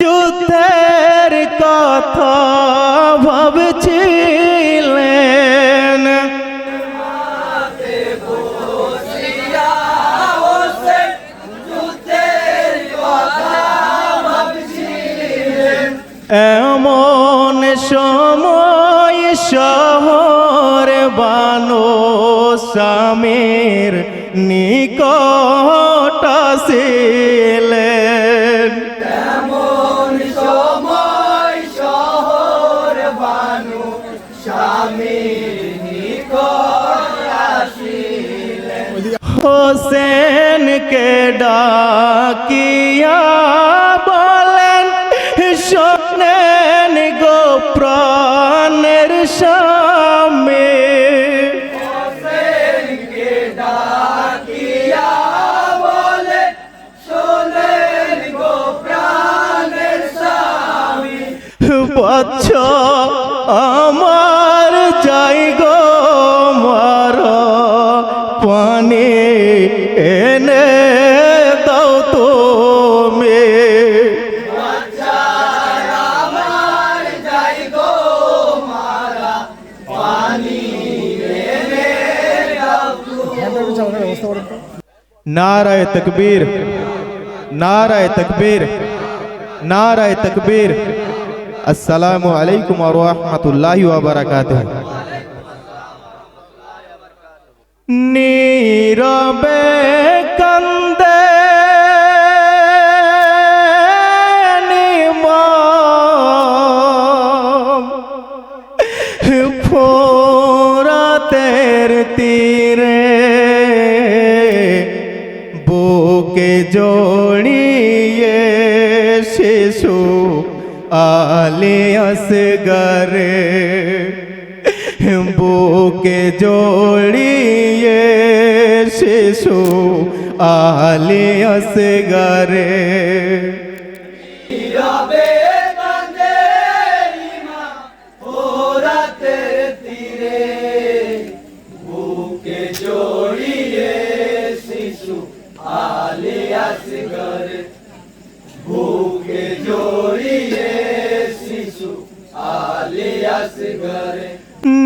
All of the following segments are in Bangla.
যুদ্ধের কথা ভাবছিলেন। এমন সময় শহর বানো সামের নিকট হোসেনকে ডাকিয়া বলেন শোনেন গো প্রাণের স্বামী। আমার যাই গো মার পানি এনে দাও তুমি নারায় তকবীর নারায় তকবীর নারায় তকবীর আসসালামু আলাইকুম রাহমাতুল্লাহি ওয়া বারাকাতুহু। নীরবে কান্দে ফোরাতের তীরে বুকে জড়িয়ে আলিয়াস গরে বুকে জড়িয়ে শিশু আলিয়াস গরে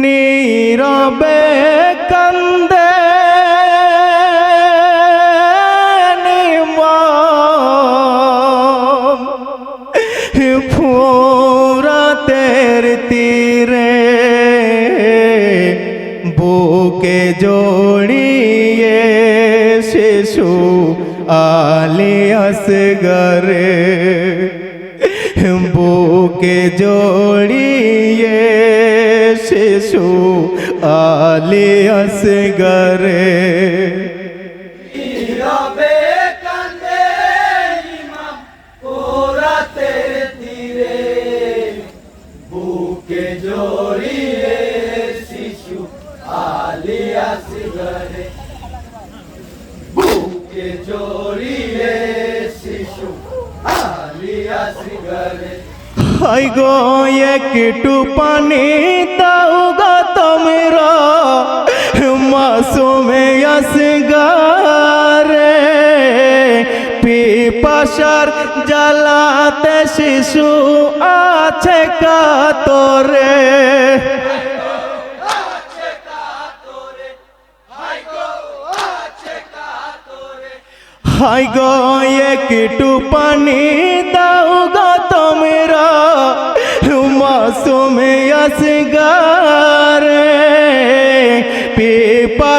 নীরবে কান্দে ফুরাতের তীরে বুকে জড়িয়ে শিশু আলিয়াস গরে বুকে জড়িয়ে শিশু আলিয়াস গরে হাই গো, একটু পানি দাও গো তোমরা। মাসুমে আসগারে, পিপাসার জ্বালাতে শিশু আছে কাতরে। হাই গো, একটু পানি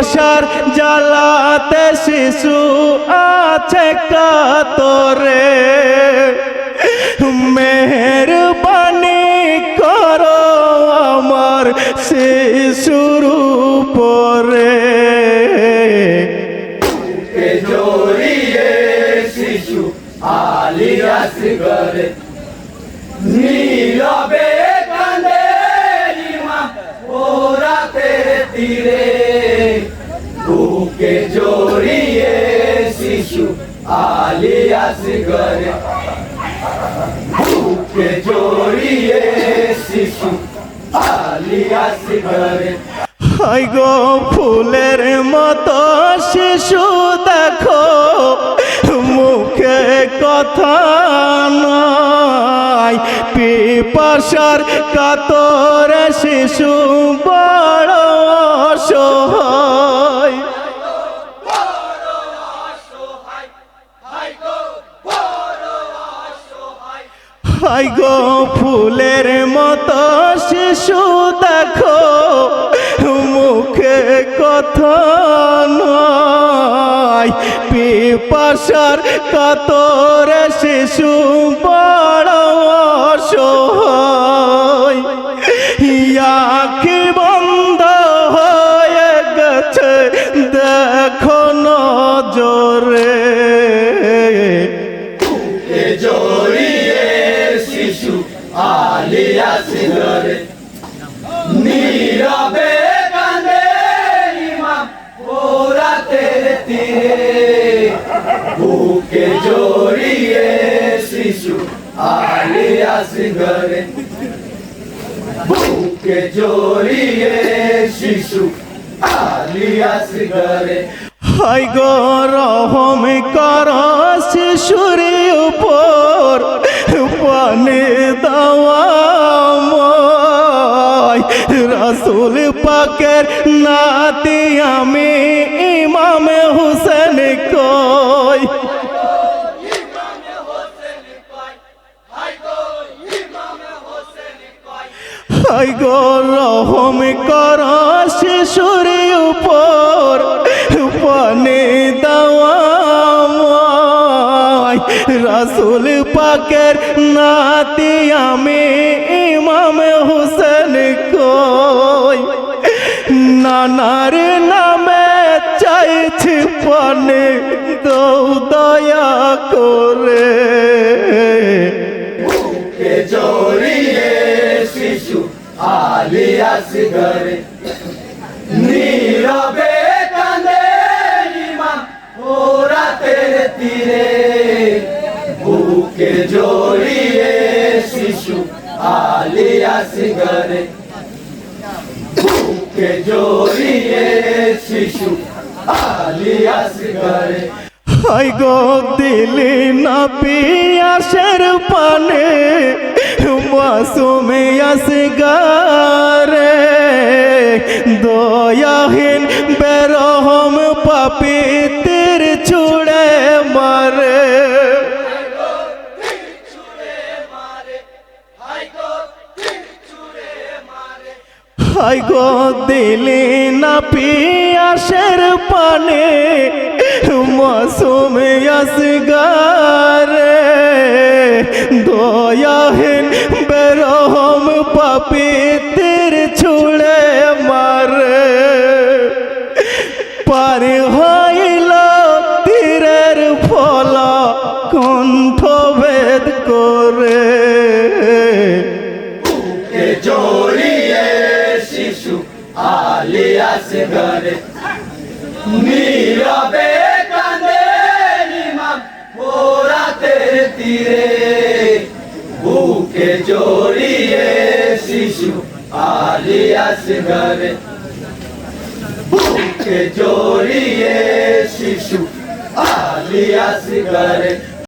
পিপাসার জ্বালাতে শিশু আছে কাতরে। মেহরবানি করো আমার শিশুর উপরে। জড়িয়ে শিশু আলিয়াস গরে বুকে জড়িয়ে শিশু আলিয়াস গরে বুকে জড়িয়ে শিশু আলিয়াস গরে হাই গো ফুলের মতো শিশু দেখো, মুখে কথা না পিপাসার কাতর শিশু বড় হাই গো ফুলের মতো শিশু দেখো, মুখে কথা নয়। পিপাসার কাতর শিশু বড় অসহায়। ইয়াকি বন্ধ হয়ে গেছে, দেখো নজরে। জড়িয়ে শিশু আলিয়াস ঘরে নীরবে কান্দে ইমাম ওরাতের তীরে। বুকে জড়িয়ে শিশু আলিয়াস ঘরে বুকে জড়িয়ে শিশু আলিয়াস ঘরে হাই গো রহম কর শিশুর উপর, পানি রাসুল পাকের নাতি আমি ইমাম হুসেন কই? হাই গো রহম কর শিশুর উপর, পানি দাওয়াময় রাসুল পাকের নাতি আমি ইমাম হুসেন ঘরে নীরবে কান্দে ইমাম ওরাতের তীরে। বুকে জড়িয়ে শিশু আলিয়াস ঘরে বুকে জড়িয়ে শিশু আলিয়াস ঘরে হাই গো, দিলি না পিয়াসের পানে, মাসুমে আসগারে দয়াহীন বেরহম পাপি তীর ছুড়ে মারে। হাই গো, দিলি না পিয়াসের পানে মাসুম আসগারে দয়াহীন বেরহম পাপি তীর ছুড়ে তীরে বুকে জড়িয়ে শিশু আলিয়াস ঘরে বুকে জড়িয়ে শিশু আলিয়াস ঘরে